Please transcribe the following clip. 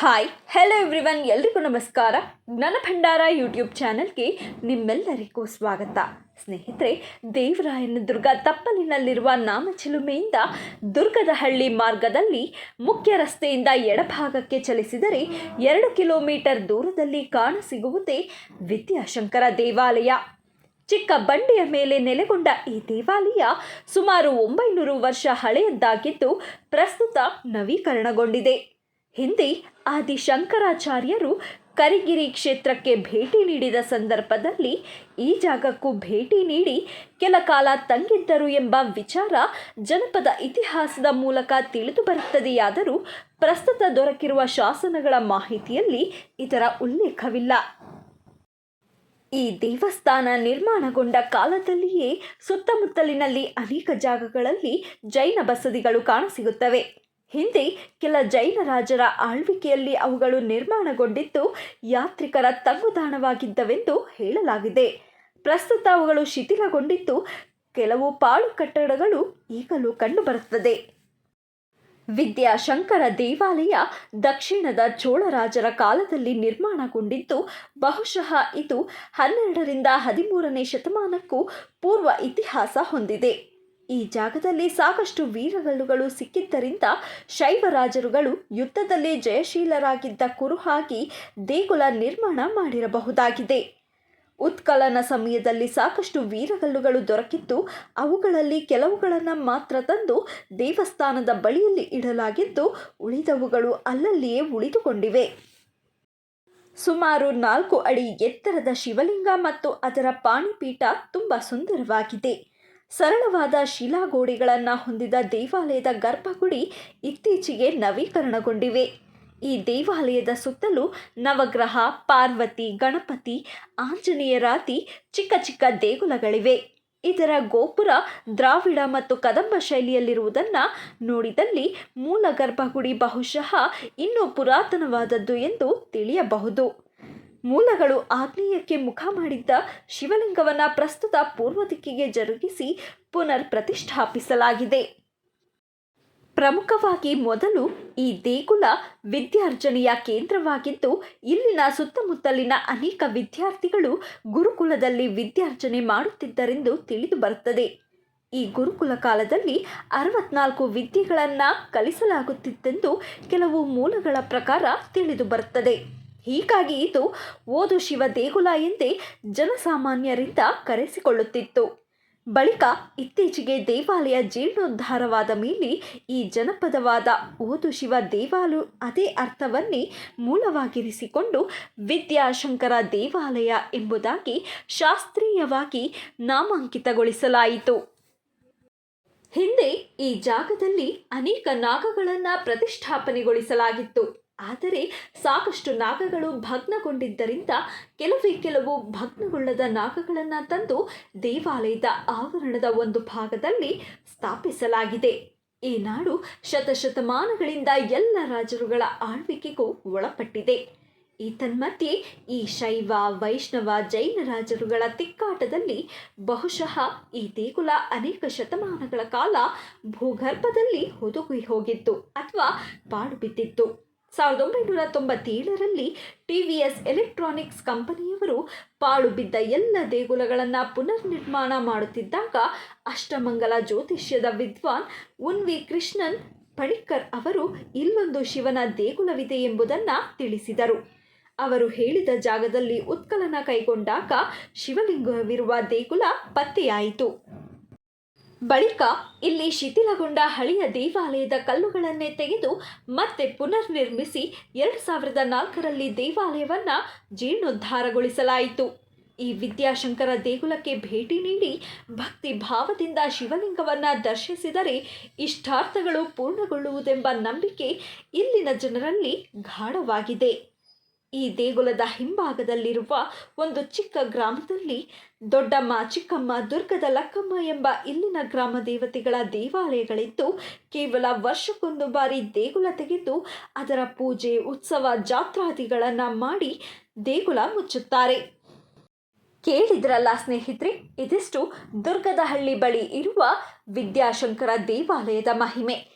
Hi hello everyone ಎಲ್ರಿಗೂ ನಮಸ್ಕಾರ. ಜ್ಞಾನ ಭಂಡಾರ ಯೂಟ್ಯೂಬ್ ಚಾನಲ್ಗೆ ನಿಮ್ಮೆಲ್ಲರಿಗೂ ಸ್ವಾಗತ. ಸ್ನೇಹಿತರೆ, ದೇವರಾಯನ ದುರ್ಗ ತಪ್ಪಲಿನಲ್ಲಿರುವ ನಾಮಚಿಲುಮೆಯಿಂದ ದುರ್ಗದಹಳ್ಳಿ ಮಾರ್ಗದಲ್ಲಿ ಮುಖ್ಯ ರಸ್ತೆಯಿಂದ ಎಡಭಾಗಕ್ಕೆ ಚಲಿಸಿದರೆ ಎರಡು ಕಿಲೋಮೀಟರ್ ದೂರದಲ್ಲಿ ಕಾಣಸಿಗುವುದೇ ವಿದ್ಯಾಶಂಕರ ದೇವಾಲಯ. ಚಿಕ್ಕ ಬಂಡೆಯ ಮೇಲೆ ನೆಲೆಗೊಂಡ ಈ ದೇವಾಲಯ ಸುಮಾರು ಒಂಬೈನೂರು ವರ್ಷ ಹಳೆಯದ್ದಾಗಿದ್ದು ಪ್ರಸ್ತುತ ನವೀಕರಣಗೊಂಡಿದೆ. ಹಿಂದೆ ಆದಿ ಶಂಕರಾಚಾರ್ಯರು ಕರಿಗಿರಿ ಕ್ಷೇತ್ರಕ್ಕೆ ಭೇಟಿ ನೀಡಿದ ಸಂದರ್ಭದಲ್ಲಿ ಈ ಜಾಗಕ್ಕೂ ಭೇಟಿ ನೀಡಿ ಕೆಲ ಕಾಲ ತಂಗಿದ್ದರು ಎಂಬ ವಿಚಾರ ಜನಪದ ಇತಿಹಾಸದ ಮೂಲಕ ತಿಳಿದು ಬರುತ್ತದೆಯಾದರೂ ಪ್ರಸ್ತುತ ದೊರಕಿರುವ ಶಾಸನಗಳ ಮಾಹಿತಿಯಲ್ಲಿ ಇದರ ಉಲ್ಲೇಖವಿಲ್ಲ. ಈ ದೇವಸ್ಥಾನ ನಿರ್ಮಾಣಗೊಂಡ ಕಾಲದಲ್ಲಿಯೇ ಸುತ್ತಮುತ್ತಲಿನಲ್ಲಿ ಅನೇಕ ಜಾಗಗಳಲ್ಲಿ ಜೈನ ಬಸದಿಗಳು ಕಾಣಸಿಗುತ್ತವೆ. ಹಿಂದೆ ಕೆಲ ಜೈನ ರಾಜರ ಆಳ್ವಿಕೆಯಲ್ಲಿ ಅವುಗಳು ನಿರ್ಮಾಣಗೊಂಡಿದ್ದು ಯಾತ್ರಿಕರ ತಂಗುದಾಣವಾಗಿದ್ದವೆಂದು ಹೇಳಲಾಗಿದೆ. ಪ್ರಸ್ತುತ ಅವುಗಳು ಶಿಥಿಲಗೊಂಡಿದ್ದು ಕೆಲವು ಪಾಳು ಕಟ್ಟಡಗಳು ಈಗಲೂ ಕಂಡುಬರುತ್ತದೆ. ವಿದ್ಯಾಶಂಕರ ದೇವಾಲಯ ದಕ್ಷಿಣದ ಚೋಳರಾಜರ ಕಾಲದಲ್ಲಿ ನಿರ್ಮಾಣಗೊಂಡಿದ್ದು ಬಹುಶಃ ಇದು ಹನ್ನೆರಡರಿಂದ ಹದಿಮೂರನೇ ಶತಮಾನಕ್ಕೂ ಪೂರ್ವ ಇತಿಹಾಸ ಹೊಂದಿದೆ. ಈ ಜಾಗದಲ್ಲಿ ಸಾಕಷ್ಟು ವೀರಗಲ್ಲುಗಳು ಸಿಕ್ಕಿದ್ದರಿಂದ ಶೈವರಾಜರುಗಳು ಯುದ್ಧದಲ್ಲಿ ಜಯಶೀಲರಾಗಿದ್ದ ಕುರುಹಾಗಿ ದೇಗುಲ ನಿರ್ಮಾಣ ಮಾಡಿರಬಹುದಾಗಿದೆ. ಉತ್ಕಲನ ಸಮಯದಲ್ಲಿ ಸಾಕಷ್ಟು ವೀರಗಲ್ಲುಗಳು ದೊರಕಿದ್ದು, ಅವುಗಳಲ್ಲಿ ಕೆಲವುಗಳನ್ನು ಮಾತ್ರ ತಂದು ದೇವಸ್ಥಾನದ ಬಳಿಯಲ್ಲಿ ಇಡಲಾಗಿದ್ದು, ಉಳಿದವುಗಳು ಅಲ್ಲಲ್ಲಿಯೇ ಉಳಿದುಕೊಂಡಿವೆ. ಸುಮಾರು ನಾಲ್ಕು ಅಡಿ ಎತ್ತರದ ಶಿವಲಿಂಗ ಮತ್ತು ಅದರ ಪಾಣಿಪೀಠ ತುಂಬ ಸುಂದರವಾಗಿದೆ. ಸರಳವಾದ ಶಿಲಾಗೋಡೆಗಳನ್ನು ಹೊಂದಿದ ದೇವಾಲಯದ ಗರ್ಭಗುಡಿ ಇತ್ತೀಚೆಗೆ ನವೀಕರಣಗೊಂಡಿವೆ. ಈ ದೇವಾಲಯದ ಸುತ್ತಲೂ ನವಗ್ರಹ, ಪಾರ್ವತಿ, ಗಣಪತಿ ಆಂಜನೇಯರಾತಿ ಚಿಕ್ಕ ಚಿಕ್ಕ ದೇಗುಲಗಳಿವೆ. ಇದರ ಗೋಪುರ, ದ್ರಾವಿಡ ಮತ್ತು ಕದಂಬ ಶೈಲಿಯಲ್ಲಿರುವುದನ್ನು ನೋಡಿದಲ್ಲಿ ಮೂಲ ಗರ್ಭಗುಡಿ ಬಹುಶಃ ಇನ್ನೂ ಪುರಾತನವಾದದ್ದು ಎಂದು ತಿಳಿಯಬಹುದು. ಮೂಲಗಳು ಆಗ್ನೇಯಕ್ಕೆ ಮುಖ ಮಾಡಿದ್ದ ಶಿವಲಿಂಗವನ್ನು ಪ್ರಸ್ತುತ ಪೂರ್ವ ದಿಕ್ಕಿಗೆ ಜರುಗಿಸಿ ಪುನರ್ ಪ್ರತಿಷ್ಠಾಪಿಸಲಾಗಿದೆ ಪ್ರಮುಖವಾಗಿ ಮೊದಲು ಈ ದೇಗುಲ ವಿದ್ಯಾರ್ಜನೆಯ ಕೇಂದ್ರವಾಗಿದ್ದು, ಇಲ್ಲಿನ ಸುತ್ತಮುತ್ತಲಿನ ಅನೇಕ ವಿದ್ಯಾರ್ಥಿಗಳು ಗುರುಕುಲದಲ್ಲಿ ವಿದ್ಯಾರ್ಜನೆ ಮಾಡುತ್ತಿದ್ದರೆಂದು ತಿಳಿದು ಬರುತ್ತದೆ. ಈ ಗುರುಕುಲ ಕಾಲದಲ್ಲಿ ಅರವತ್ನಾಲ್ಕು ವಿದ್ಯೆಗಳನ್ನು ಕಲಿಸಲಾಗುತ್ತಿತ್ತೆಂದು ಕೆಲವು ಮೂಲಗಳ ಪ್ರಕಾರ ತಿಳಿದು ಬರುತ್ತದೆ. ಹೀಗಾಗಿ ಇದು ಓದು ಶಿವ ದೇಗುಲ ಎಂದೇ ಜನಸಾಮಾನ್ಯರಿಂದ ಕರೆಸಿಕೊಳ್ಳುತ್ತಿತ್ತು. ಬಳಿಕ ಇತ್ತೀಚೆಗೆ ದೇವಾಲಯ ಜೀರ್ಣೋದ್ಧಾರವಾದ ಮೇಲೆ ಈ ಜನಪದವಾದ ಓದು ಶಿವ ದೇವಾಲು ಅದೇ ಅರ್ಥವನ್ನೇ ಮೂಲವಾಗಿರಿಸಿಕೊಂಡು ವಿದ್ಯಾಶಂಕರ ದೇವಾಲಯ ಎಂಬುದಾಗಿ ಶಾಸ್ತ್ರೀಯವಾಗಿ ನಾಮಾಂಕಿತಗೊಳಿಸಲಾಯಿತು. ಹಿಂದೆ ಈ ಜಾಗದಲ್ಲಿ ಅನೇಕ ನಾಗಗಳನ್ನು ಪ್ರತಿಷ್ಠಾಪನೆಗೊಳಿಸಲಾಗಿತ್ತು. ಆದರೆ ಸಾಕಷ್ಟು ನಾಗಗಳು ಭಗ್ನಗೊಂಡಿದ್ದರಿಂದ ಕೆಲವೇ ಕೆಲವು ಭಗ್ನಗೊಳ್ಳದ ನಾಗಗಳನ್ನು ತಂದು ದೇವಾಲಯದ ಆವರಣದ ಒಂದು ಭಾಗದಲ್ಲಿ ಸ್ಥಾಪಿಸಲಾಗಿದೆ. ಈ ನಾಡು ಶತಶತಮಾನಗಳಿಂದ ಎಲ್ಲ ರಾಜರುಗಳ ಆಳ್ವಿಕೆಗೂ ಒಳಪಟ್ಟಿದೆ. ಈ ತನ್ಮಧ್ಯೆ ಈ ಶೈವ, ವೈಷ್ಣವ, ಜೈನ ರಾಜರುಗಳ ತಿಕ್ಕಾಟದಲ್ಲಿ ಬಹುಶಃ ಈ ದೇಗುಲ ಅನೇಕ ಶತಮಾನಗಳ ಕಾಲ ಭೂಗರ್ಭದಲ್ಲಿ ಹುದುಗಿ ಹೋಗಿತ್ತು ಅಥವಾ ಪಾಡು ಬಿದ್ದಿತ್ತು ಸಾವಿರದ ಒಂಬೈನೂರ ತೊಂಬತ್ತೇಳರಲ್ಲಿ ಟಿ ವಿ ಎಸ್ ಎಲೆಕ್ಟ್ರಾನಿಕ್ಸ್ ಕಂಪನಿಯವರು ಪಾಳು ಬಿದ್ದ ಎಲ್ಲ ದೇಗುಲಗಳನ್ನು ಪುನರ್ ನಿರ್ಮಾಣ ಮಾಡುತ್ತಿದ್ದಾಗ ಅಷ್ಟಮಂಗಲ ಜ್ಯೋತಿಷ್ಯದ ವಿದ್ವಾನ್ ಉನ್ ವಿ ಕೃಷ್ಣನ್ ಪಣಿಕ್ಕರ್ ಅವರು ಇಲ್ಲೊಂದು ಶಿವನ ದೇಗುಲವಿದೆ ಎಂಬುದನ್ನು ತಿಳಿಸಿದರು. ಅವರು ಹೇಳಿದ ಜಾಗದಲ್ಲಿ ಉತ್ಕಲನ ಕೈಗೊಂಡಾಗ ಶಿವಲಿಂಗವಿರುವ ದೇಗುಲ ಪತ್ತೆಯಾಯಿತು. ಬಳಿಕ ಇಲ್ಲಿ ಶಿಥಿಲಗೊಂಡ ಹಳೆಯ ದೇವಾಲಯದ ಕಲ್ಲುಗಳನ್ನೇ ತೆಗೆದು ಮತ್ತೆ ಪುನರ್ ನಿರ್ಮಿಸಿ ಎರಡು ಸಾವಿರದ ನಾಲ್ಕರಲ್ಲಿ ದೇವಾಲಯವನ್ನು ಜೀರ್ಣೋದ್ಧಾರಗೊಳಿಸಲಾಯಿತು. ಈ ವಿದ್ಯಾಶಂಕರ ದೇಗುಲಕ್ಕೆ ಭೇಟಿ ನೀಡಿ ಭಕ್ತಿ ಭಾವದಿಂದ ಶಿವಲಿಂಗವನ್ನು ದರ್ಶಿಸಿದರೆ ಇಷ್ಟಾರ್ಥಗಳು ಪೂರ್ಣಗೊಳ್ಳುವುದೆಂಬ ನಂಬಿಕೆ ಇಲ್ಲಿನ ಜನರಲ್ಲಿ ಗಾಢವಾಗಿದೆ. ಈ ದೇಗುಲದ ಹಿಂಭಾಗದಲ್ಲಿರುವ ಒಂದು ಚಿಕ್ಕ ಗ್ರಾಮದಲ್ಲಿ ದೊಡ್ಡಮ್ಮ ಚಿಕ್ಕಮ್ಮ ದುರ್ಗದ ಲಕ್ಕಮ್ಮ ಎಂಬ ಇಲ್ಲಿನ ಗ್ರಾಮ ದೇವತೆಗಳ ದೇವಾಲಯಗಳಿದ್ದು, ಕೇವಲ ವರ್ಷಕ್ಕೊಂದು ಬಾರಿ ದೇಗುಲ ತೆಗೆದು ಅದರ ಪೂಜೆ, ಉತ್ಸವ, ಜಾತ್ರಾದಿಗಳನ್ನು ಮಾಡಿ ದೇಗುಲ ಮುಚ್ಚುತ್ತಾರೆ. ಕೇಳಿದ್ರಲ್ಲ ಸ್ನೇಹಿತರೆ, ಇದಿಷ್ಟು ದುರ್ಗದ ಹಳ್ಳಿ ಬಳಿ ಇರುವ ವಿದ್ಯಾಶಂಕರ ದೇವಾಲಯದ ಮಹಿಮೆ.